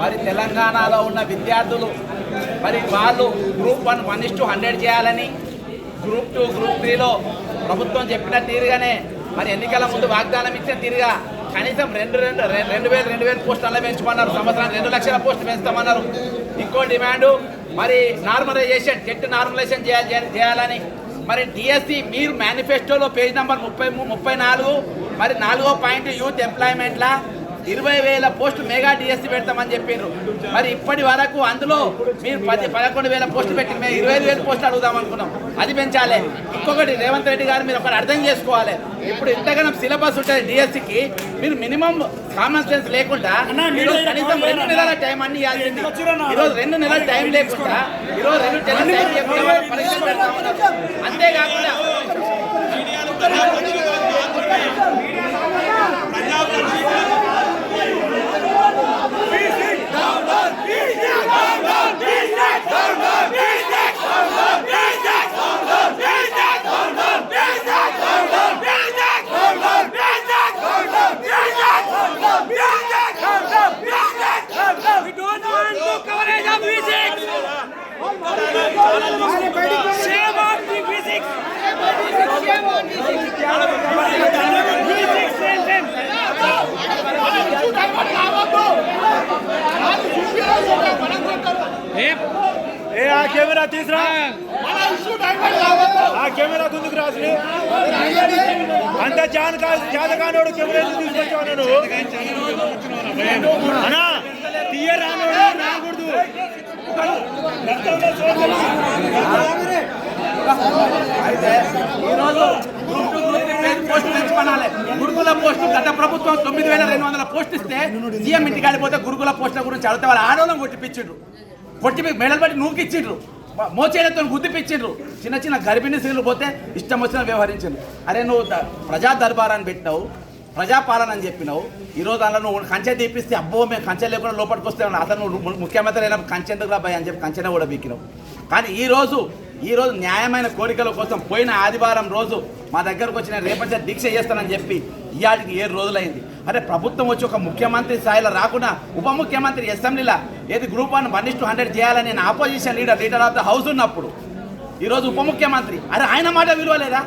మరి తెలంగాణలో ఉన్న విద్యార్థులు మరి వాళ్ళు group one one is hundred చేయాలని గ్రూప్ టూ గ్రూప్ త్రీలో ప్రభుత్వం చెప్పిన తీరుగానే మరి ఎన్నికల ముందు వాగ్దానం ఇచ్చిన తీరుగా కనీసం రెండు రెండు రెండు వేలు రెండు వేలు పోస్టుల్లో పెంచుకున్నారు సంవత్సరానికి రెండు లక్షల పోస్టులు పెంచుతామన్నారు. ఇంకో డిమాండు మరి నార్మలైజేషన్ జెట్ నార్మలైజేషన్ చేయాలి చేయాలని. మరి డిఎస్సి మీరు మేనిఫెస్టోలో పేజ్ నెంబర్ ముప్పై ముప్పై నాలుగు మరి నాలుగో పాయింట్ యూత్ ఎంప్లాయ్మెంట్లా ఇరవై వేల పోస్టు మెగా డిఎస్సి పెడతామని చెప్పిండ్రు. మరి ఇప్పటి వరకు అందులో మీరు పది పదకొండు వేల పోస్టు పెట్టి మేము ఇరవై ఐదు వేల పోస్టులు అడుగుదాం అనుకున్నాం. అది పెంచాలి. ఇంకొకటి రేవంత్ రెడ్డి గారు మీరు ఒకటి అర్థం చేసుకోవాలి. ఇప్పుడు ఇంతగానం సిలబస్ ఉంటుంది డిఎస్సికి మీరు మినిమం కామన్ సెన్స్ లేకుండా ఈరోజు కనీసం రెండు నెలల టైం అన్ని ఇవ్వాల్సింది. ఈరోజు రెండు నెలల టైం లేకుండా ఈరోజు రెండు నెలల టైం లేకుండా పరీక్షలు అంతేకాకుండా ఏ ఆ కెమెరా తీసురా? ఆ కెమెరా ముందుకు రాసి అంత జాన్ జాతకానోడు కెమెరా తీసుకొచ్చావు నువ్వు అన్నా తీయరానోడు రాకూడదు అయితే ఈరోజు గ్రూప్ టూ గ్రూప్ త్రీ పేరు పోస్టులు పెంచుకోవాలి గురుకుల పోస్టు గత ప్రభుత్వం తొమ్మిది వేల రెండు వందల పోస్టు ఇస్తే సీఎం ఇంటికి వెళ్ళిపోతే గురుకుల పోస్టుల గురించి అడిగితే వాళ్ళ ఆడవాళ్ళని కొట్టిపించిండ్రు. పొట్టి మెడలు పట్టి నూకిచ్చిండ్రు. మోచేలతో గుద్దిపించిండ్రు చిన్న చిన్న గర్భిణీ స్త్రీలు పోతే ఇష్టం వచ్చిన వ్యవహరించిండ్రు. అరే నువ్వు ప్రజా ప్రజా దర్బారాన్ని పెట్టినావు ప్రజాపాలన అని చెప్పినావు. ఈరోజు అందులో అలా నువ్వు కంచె తీపిస్తే అబ్బో మేము కంచె లేకుండా లోపలికి వస్తే అతను ముఖ్యమంత్రి అయినప్పుడు కంచె ఎందుకు రాబాయి అని చెప్పి కంచెనే కూడా బీకినావు కానీ ఈరోజు ఈరోజు ఈ రోజు న్యాయమైన కోరికల కోసం పోయిన ఆదివారం రోజు మా దగ్గరకు వచ్చిన రేపటి దీక్ష చేస్తానని చెప్పి ఇవాళకి ఏడు రోజులైంది. అరే ప్రభుత్వం వచ్చి ఒక ముఖ్యమంత్రి స్థాయిలో రాకుండా ఉప ముఖ్యమంత్రి అసెంబ్లీలో ఏది group one one is hundred చేయాలని నేను opposition leader leader of the house ఉన్నప్పుడు ఈరోజు ఉప ముఖ్యమంత్రి అరే ఆయన మాట విలువ లేదా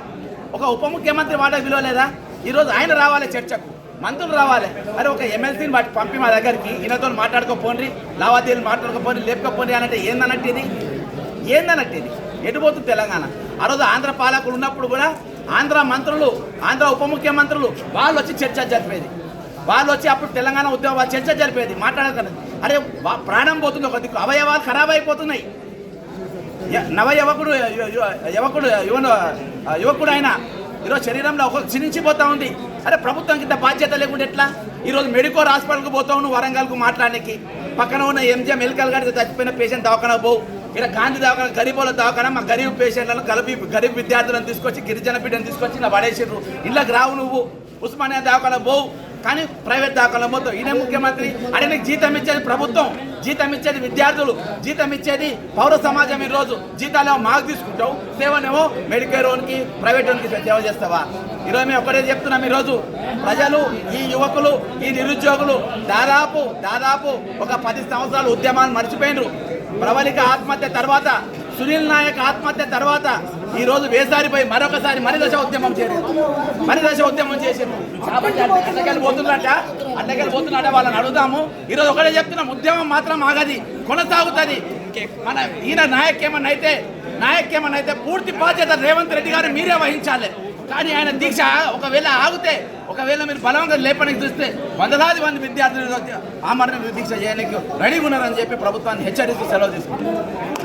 ఒక ఉప ముఖ్యమంత్రి మాట విలువ లేదా ఈరోజు ఆయన రావాలి చర్చకు మంత్రులు రావాలి. అరే ఒక ఎమ్మెల్సీని వాటి పంపి మా దగ్గరికి ఈయనతో మాట్లాడుకోపోండి లావాదేవీలు మాట్లాడుకోపోండి లేపకపోండి అనంటే ఏందన్నట్టు ఇది? ఏందన్నట్టు ఇది? ఎటుపోతుంది తెలంగాణ? ఆ రోజు ఆంధ్ర పాలకులు ఉన్నప్పుడు కూడా ఆంధ్ర మంత్రులు ఆంధ్ర ఉప ముఖ్యమంత్రులు వాళ్ళు వచ్చి చర్చ జరిపేది. వాళ్ళు వచ్చి అప్పుడు తెలంగాణ ఉద్యోగ చర్చ జరిపేది మాట్లాడకండి అరే ప్రాణం పోతుంది ఒక దిక్కు అవయవాలు ఖరాబ్ అయిపోతున్నాయి. నవ యువకుడు యువకుడు యువన యువకుడు అయినా ఈరోజు శరీరంలో ఒక క్షీణించిపోతూ ఉంది. అరే ప్రభుత్వం కింద బాధ్యత లేకుండా ఎట్లా? ఈరోజు మెడికోర్ హాస్పిటల్కి పోతావు నువ్వు వరంగల్కు మాట్లాడడానికి పక్కన ఉన్న ఎంజిఎం మెడికల్ గారి చచ్చిపోయిన పేషెంట్ దవాఖాన పోవు. ఇక్కడ గాంధీ దవాఖాన గరీబుల దవాఖాన మా గరీబ్ పేషెంట్లను కలిపి గరీబ్ విద్యార్థులను తీసుకొచ్చి గిరిజన బిడ్డను తీసుకొచ్చి ఇలా పడేసారు ఇళ్ళకి రావు నువ్వు. ఉస్మానియా దవాఖాన పోవు. కానీ ప్రైవేట్ దాఖలు మొత్తం ఈయన ముఖ్యమంత్రి. అంటే నీకు జీతం ఇచ్చేది ప్రభుత్వం. జీతం ఇచ్చేది విద్యార్థులు. జీతం ఇచ్చేది పౌర సమాజం ఈ రోజు జీతాలు మాకు తీసుకుంటావు. సేవనేమో మెడికేర్ ఓన్కి ప్రైవేట్ ఓన్కి సేవ చేస్తావా? ఈరోజు మేము ఒకటే చెప్తున్నాం ఈరోజు. ప్రజలు ఈ యువకులు ఈ నిరుద్యోగులు దాదాపు దాదాపు ఒక పది సంవత్సరాలు ఉద్యమాన్ని మర్చిపోయినరు. ప్రవళిక ఆత్మహత్య తర్వాత సునీల్ నాయక్ ఆత్మహత్య తర్వాత ఈ రోజు వేసారిపోయి మరొకసారి మరిదశ ఉద్యమం చేరింది. మరిదశ ఉద్యమం చేసింది. కాబట్టి అడ్డకెళ్ళి పోతున్నట్ట అడ్డకెళ్ళి పోతున్నట్ట వాళ్ళని అడుగుదాము. ఈరోజు ఒకటే చెప్తున్నాం ఉద్యమం మాత్రం ఆగది కొనసాగుతుంది. మన ఈయన నాయక్ ఏమన్నా అయితే నాయక్ ఏమన్నా అయితే పూర్తి బాధ్యత రేవంత్ రెడ్డి గారు మీరే వహించాలి. కానీ ఆయన దీక్ష ఒకవేళ ఆగితే ఒకవేళ మీరు బలవంతం లేపడానికి చూస్తే వందలాది మంది విద్యార్థులు ఆమరణ దీక్ష చేయడానికి రెడీ ఉన్నారని చెప్పి ప్రభుత్వాన్ని హెచ్చరిస్తూ సెలవు తీసుకుంటారు